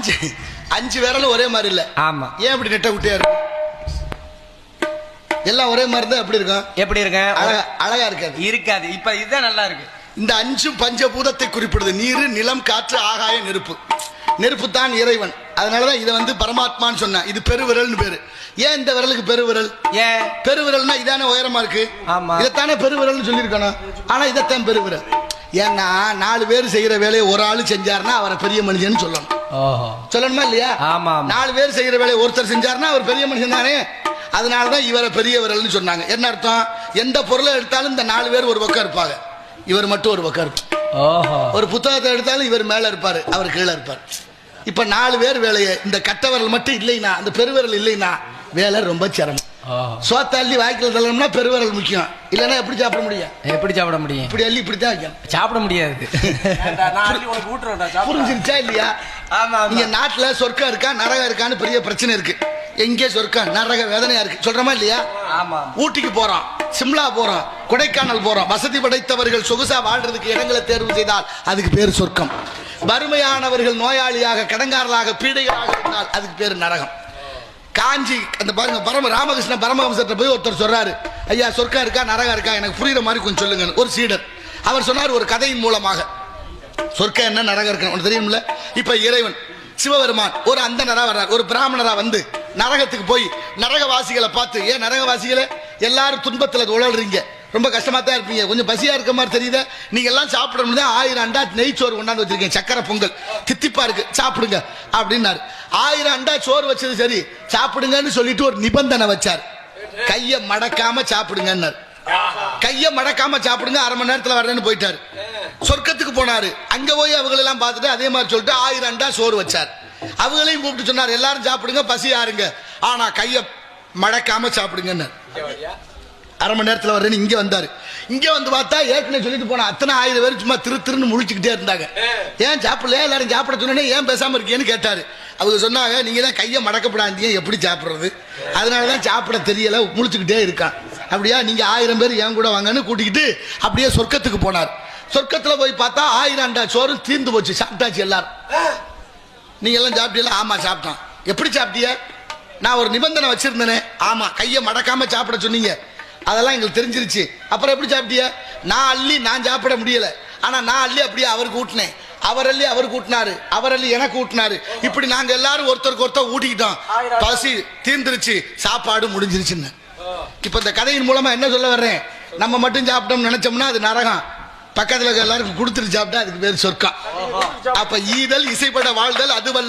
அஞ்சு அஞ்சு விரலும் ஒரே மாதிரி இல்ல. ஆமா. ஏன் இப்படி நெட்ட குட்டியா இருக்கு? எல்லாம் ஒரே மாதிரி தான் எப்படி இருக்கும்? எப்படி இருக்க? அழகா அழகா இருக்காது. இருக்காது. இப்ப இதுதான் நல்லா இருக்கு. இந்த அஞ்சும் பஞ்சபூதத்தை குறிப்பிடுது. நீர் நிலம் காற்று ஆகாய நெருப்பு. நெருப்பு தான் இறைவன். அதனாலதான் இதை வந்து பரமாத்மான்னு சொன்னேன். இது பெருவிரல்னு பேரு. ஏன் இந்த விரலுக்கு பெருவிரல்? ஏன்? பெருவிரல்னா இதானே உயரமா இருக்கு? ஆமா. இதைத்தானே பெருவிரல்னு சொல்லியிருக்கணும் ஆனா இதைத்தான் பெருவிரல். ஏன்னா நாலு பேர் செய்யற வேலையை ஒரு ஆளு செஞ்சாருன்னா அவரை பெரிய மனுஷன் சொல்லணும். சொல்லணுமா இல்லையா? ஆமா. நாலு பேர் செய்யற வேலையை ஒருத்தர் செஞ்சாருன்னா அவர் பெரிய மனுஷன் தானே? அதனாலதான் இவரை பெரிய விரல்னு சொன்னாங்க. என்ன அர்த்தம்? எந்த பொருளை எடுத்தாலும் இந்த நாலு பேர் ஒரு பக்கம் இருப்பாங்க. இவர் மட்டும் ஒரு பக்கம் இருப்பார். ஒரு புத்தகத்தை எடுத்தாலும் இவர் மேல இருப்பாரு அவர் கீழே இருப்பார். இப்ப நாலு பேர் வேலையை இந்த கட்ட விரல் மட்டும் இல்லைனா அந்த பெருவிரல் இல்லைனா வேலை ரொம்ப சிரமம். சோத்த அள்ளி வாய்க்கில் தள்ளணும்னா பெருவிரல் முக்கியம். இல்லைன்னா எப்படி சாப்பிட முடியும்? எப்படி சாப்பிட முடியும்? இப்படி அள்ளி இப்படி தான் வைக்கணும். சாப்பிட முடியாது. புரிஞ்சிருச்சா இல்லையா? இங்க நாட்டுல சொர்க்கம் இருக்கா நரகம் இருக்கான்னு பெரிய பிரச்சனை இருக்கு. எங்கே சொர்க்கம்? நரக வேதனையா இருக்கு. சொல்றோமா இல்லையா? ஊட்டிக்கு போறோம் சிம்லா போறோம் கொடைக்கானல் போறோம். வசதி படைத்தவர்கள் சொகுசா வாழ்றதுக்கு இடங்களை தேர்வு செய்தால் அதுக்கு பேர் சொர்க்கம். வறுமையானவர்கள் நோயாளியாக கடங்காரலாக பீடைகளாக இருந்தால் அதுக்கு பேர் நரகம். காஞ்சி அந்த பாருங்க பரம ராமகிருஷ்ண பரமஹம்சர்ட்ட போய் ஒருத்தர் சொல்றாரு. ஐயா சொர்க்கம் இருக்கா நரகம் இருக்கா? எனக்கு புரியுற மாதிரி கொஞ்சம் சொல்லுங்க ஒரு சீடர். அவர் சொன்னார் ஒரு கதையின் மூலமாக. சொர்க்கம் என்ன நரகம் இருக்கு உனக்கு தெரியும்ல? இப்ப இறைவன் சிவபெருமான் ஒரு அந்தனரா வர்றார் ஒரு பிராமணரா வந்து நரகத்துக்கு போய் நரகவாசிகளை பார்த்து ஏன் நரகவாசிகளை எல்லாரும் துன்பத்தில் உழல்றீங்க. ரொம்ப கஷ்டமாக தான் இருப்பீங்க. கொஞ்சம் பசியாக இருக்க மாதிரி தெரியுதா? நீங்கள் எல்லாம் சாப்பிடணும் தான் ஆயிரம் அண்டா நெய் சோறு கொண்டாந்து வச்சிருக்கீங்க. சக்கரை பொங்கல். தித்திப்பா இருக்கு. சாப்பிடுங்க. அப்படின்னாரு. ஆயிரம் அண்டா சோறு வச்சது சரி. சாப்பிடுங்கன்னு சொல்லிட்டு ஒரு நிபந்தனை வச்சார். கையை மடக்காம சாப்பிடுங்கன்னாரு. கையை மடக்காம சாப்பிடுங்க. அரை மணி நேரத்தில் வரேன்னு போயிட்டாரு. சொர்க்கத்துக்கு போனாரு. அங்க போய் அவங்களெல்லாம் பார்த்துட்டு அதே மாதிரி சொல்லிட்டு ஆயிரம் அண்டா சோறு வச்சார். அவங்களையும் கூப்பிட்டு சொன்னார் எல்லாரும் சாப்பிடுங்க பசி ஆறுங்க. ஆனா கைய மடக்காம சாப்பிடுங்கன்னு. அரை மணி நேரத்தில் வர்றேன்னு இங்கே வந்தார். இங்கே வந்து பார்த்தா ஏற்கனவே சொல்லிட்டு போனா அத்தனை ஆயிரம் பேர் சும்மா திரு திருன்னு முழிச்சுக்கிட்டே இருந்தாங்க. ஏன் சாப்பிடல? எல்லாரும் சாப்பிட சொன்னே ஏன் பேசாமல் இருக்கேன்னு கேட்டார். அவங்க சொன்னாங்க நீங்கள் தான் கையை மடக்கப்படாந்தீங்க எப்படி சாப்பிட்றது? அதனால தான் சாப்பிட தெரியல முழிச்சுக்கிட்டே இருக்கான். அப்படியா? நீங்கள் ஆயிரம் பேர் ஏன் கூட வாங்கன்னு கூட்டிக்கிட்டு அப்படியே சொர்க்கத்துக்கு போனார். சொர்க்கத்துல போய் பார்த்தா ஆயிரம் அண்டா சோறு தீர்ந்து போச்சு. சாப்பிட்டாச்சு எல்லாரும். நீங்க எல்லாம் சாப்பிட்டீங்களா? ஆமா சாப்பிட்டான். எப்படி சாப்பிட்டிய? நான் ஒரு நிபந்தனை வச்சிருந்தேனே. ஆமா கையை மடக்காம சாப்பிட சொன்னீங்க. அதெல்லாம் எங்களுக்கு தெரிஞ்சிருச்சு. அப்புறம் எப்படி சாப்பிட்டிய? நான் அள்ளி நான் சாப்பிட முடியல. ஆனா நான் அள்ளி அப்படியே அவருக்கு ஊட்டினேன். அவர் அள்ளி அவர் கூட்டினாரு அவர் அள்ளி எனக்கு ஊட்டினாரு. இப்படி நாங்க எல்லாரும் ஒருத்தருக்கு ஒருத்தர் ஊட்டிக்கிட்டோம். பசி தீர்ந்துருச்சு. சாப்பாடு முடிஞ்சிருச்சுன்னு. இப்ப இந்த கதையின் மூலமா என்ன சொல்ல வர்றேன்? நம்ம மட்டும் சாப்பிட்டோம்னு நினைச்சோம்னா அது நரகம். பக்கத்துல எல்லாருக்கும் கொடுத்துட்டு சாப்பிட்டா அதுக்கு பேர் சொர்க்கம். அப்ப ஈதல் இசைப்பட வாழ்தல் அது வல்ல